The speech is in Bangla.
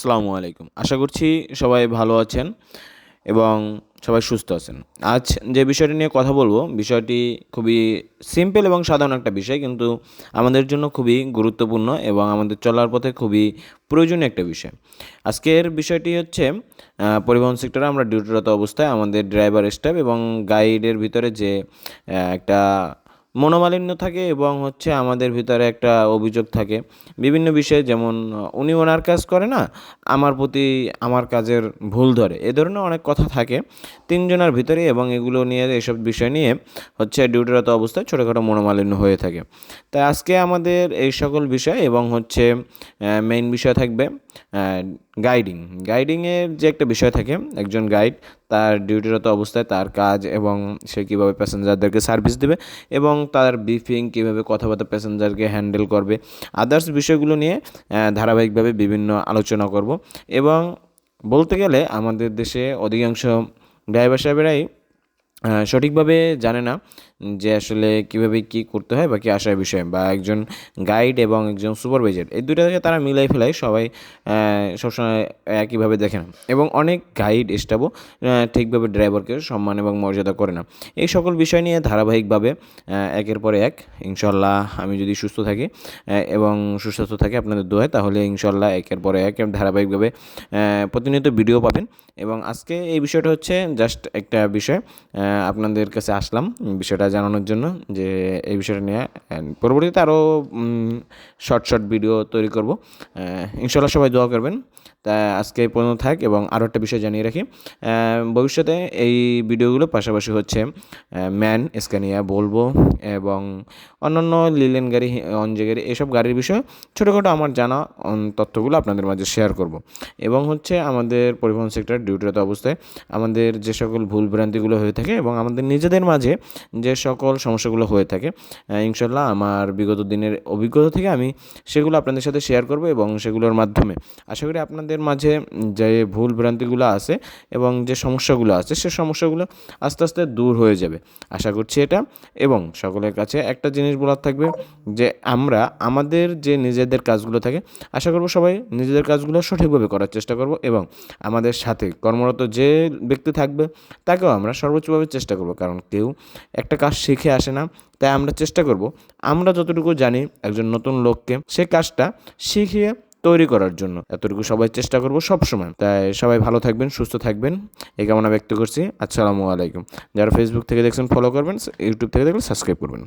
আসসালামু আলাইকুম। আশা করছি সবাই ভালো আছেন এবং সবাই সুস্থ আছেন। আজ যে বিষয়টি নিয়ে কথা বলব, বিষয়টি খুবই সিম্পল এবং সাধারণ একটা বিষয়, কিন্তু আমাদের জন্য খুবই গুরুত্বপূর্ণ এবং আমাদের চলার পথে খুবই প্রয়োজনীয় একটা বিষয়। আজকের বিষয়টি হচ্ছে পরিবহন সেক্টরে আমরা ডিউটিরত অবস্থায় আমাদের ড্রাইভার স্টাফ এবং গাইডের ভিতরে যে একটা মনোমালিন্য থাকে এবং হচ্ছে আমাদের ভিতরে একটা অভিযোগ থাকে। বিভিন্ন বিষয়ে যেমন, উনি ওনার কাজ করে না, আমার প্রতি আমার কাজের ভুল ধরে। এ ধরনের অনেক কথা থাকে তিনজনের ভিতরে এবং এগুলো নিয়ে এসব বিষয় নিয়ে হচ্ছে ডিউটিরত অবস্থায় ছোটোখাটো মনোমালিন্য হয়ে থাকে। তাই আজকে আমাদের এই সকল বিষয় এবং হচ্ছে মেইন বিষয় থাকবে গাইডিং। গাইডিংয়ের যে একটা বিষয় থাকে, একজন গাইড তার ডিউটিরত অবস্থায় তার কাজ এবং সে কীভাবে প্যাসেঞ্জারদেরকে সার্ভিস দেবে এবং তার ব্রিফিং কীভাবে কথাবার্তা প্যাসেঞ্জারকে হ্যান্ডেল করবে, আদার্স বিষয়গুলো নিয়ে ধারাবাহিকভাবে বিভিন্ন আলোচনা করব এবং বলতে গেলে আমাদের দেশে অধিকাংশ ড্রাইভার সাহেবেরাই সঠিকভাবে জানে না যে আসলে কীভাবে কী করতে হয় বা কী আসার বিষয় বা একজন গাইড এবং একজন সুপারভাইজার এই দুটাকে তারা মিলাই ফেলায় সবাই সবসময় একইভাবে দেখে না এবং অনেক গাইড স্টাফও ঠিকভাবে ড্রাইভারকে সম্মান এবং মর্যাদা করে না। এই সকল বিষয় নিয়ে ধারাবাহিকভাবে একের পরে এক ইনশাল্লাহ আমি যদি সুস্থ থাকি এবং সুস্বাস্থ্য থাকি আপনাদের দোয়ায়, তাহলে ইনশাল্লাহ একের পরে এক ধারাবাহিকভাবে প্রতিনিয়ত ভিডিও পাবেন। এবং আজকে এই বিষয়টা হচ্ছে জাস্ট একটা বিষয় আপনাদের কাছে আসলাম। বিষয়টা জানানোর জন্য যে এই বিষয়টা নিয়ে, and পরবর্তীতে আরও শর্ট শর্ট ভিডিও তৈরি করব। ইনশাল্লাহ সবাই দোয়া করবেন। তা আজকে পর্যন্ত থাক এবং আরও একটা বিষয় জানিয়ে রাখি। ভবিষ্যতে এই ভিডিওগুলো পাশাপাশি হচ্ছে ম্যান স্ক্যানিয়া বলব এবং অন্যান্য লিলেন গাড়ি অঞ্জে গাড়ি, এসব গাড়ির বিষয়ে ছোটোখাটো আমার জানা তথ্যগুলো আপনাদের মাঝে শেয়ার করব। এবং হচ্ছে আমাদের পরিবহন সেক্টর ডিউটিরত অবস্থায় আমাদের যে সকল ভুল ভ্রান্তিগুলো হয়ে থাকে এবং আমাদের নিজেদের মাঝে যে সকল সমস্যাগুলো হয়ে থাকে। ইনশাল্লাহ আমার বিগত দিনের অভিজ্ঞতা থেকে আমি সেগুলো আপনাদের সাথে শেয়ার করব এবং সেগুলোর মাধ্যমে। আশা করি আপনাদের মাঝে যে ভুল ভ্রান্তিগুলো আছে এবং যে সমস্যাগুলো আছে, সে সমস্যাগুলো আস্তে আস্তে দূর হয়ে যাবে। আশা করছি এটা। এবং সকলের কাছে একটা জিনিস বলার থাকবে যে আমরা, আমাদের যে নিজেদের কাজগুলো থাকে, আশা করব সবাই নিজেদের কাজগুলো সঠিকভাবে করার চেষ্টা করব এবং আমাদের সাথে কর্মরত যে ব্যক্তি থাকবে, তাকেও আমরা সর্বোচ্চভাবে চেষ্টা করব। কারণ কেউ একটা কাজ শিখে আসে না, তাই আমরা চেষ্টা করব। আমরা যতটুকু জানি একজন নতুন লোককে সে কাজটা শিখিয়ে তৈরি করার জন্য। এতটুকু সবাই চেষ্টা করব সবসময়। তাই সবাই ভালো থাকবেন, সুস্থ থাকবেন। এই কামনা ব্যক্ত করছি। আসসালামু আলাইকুম। যারা ফেসবুক থেকে দেখছেন ফলো করবেন ইউটিউব থেকে দেখলে সাবস্ক্রাইব করবেন।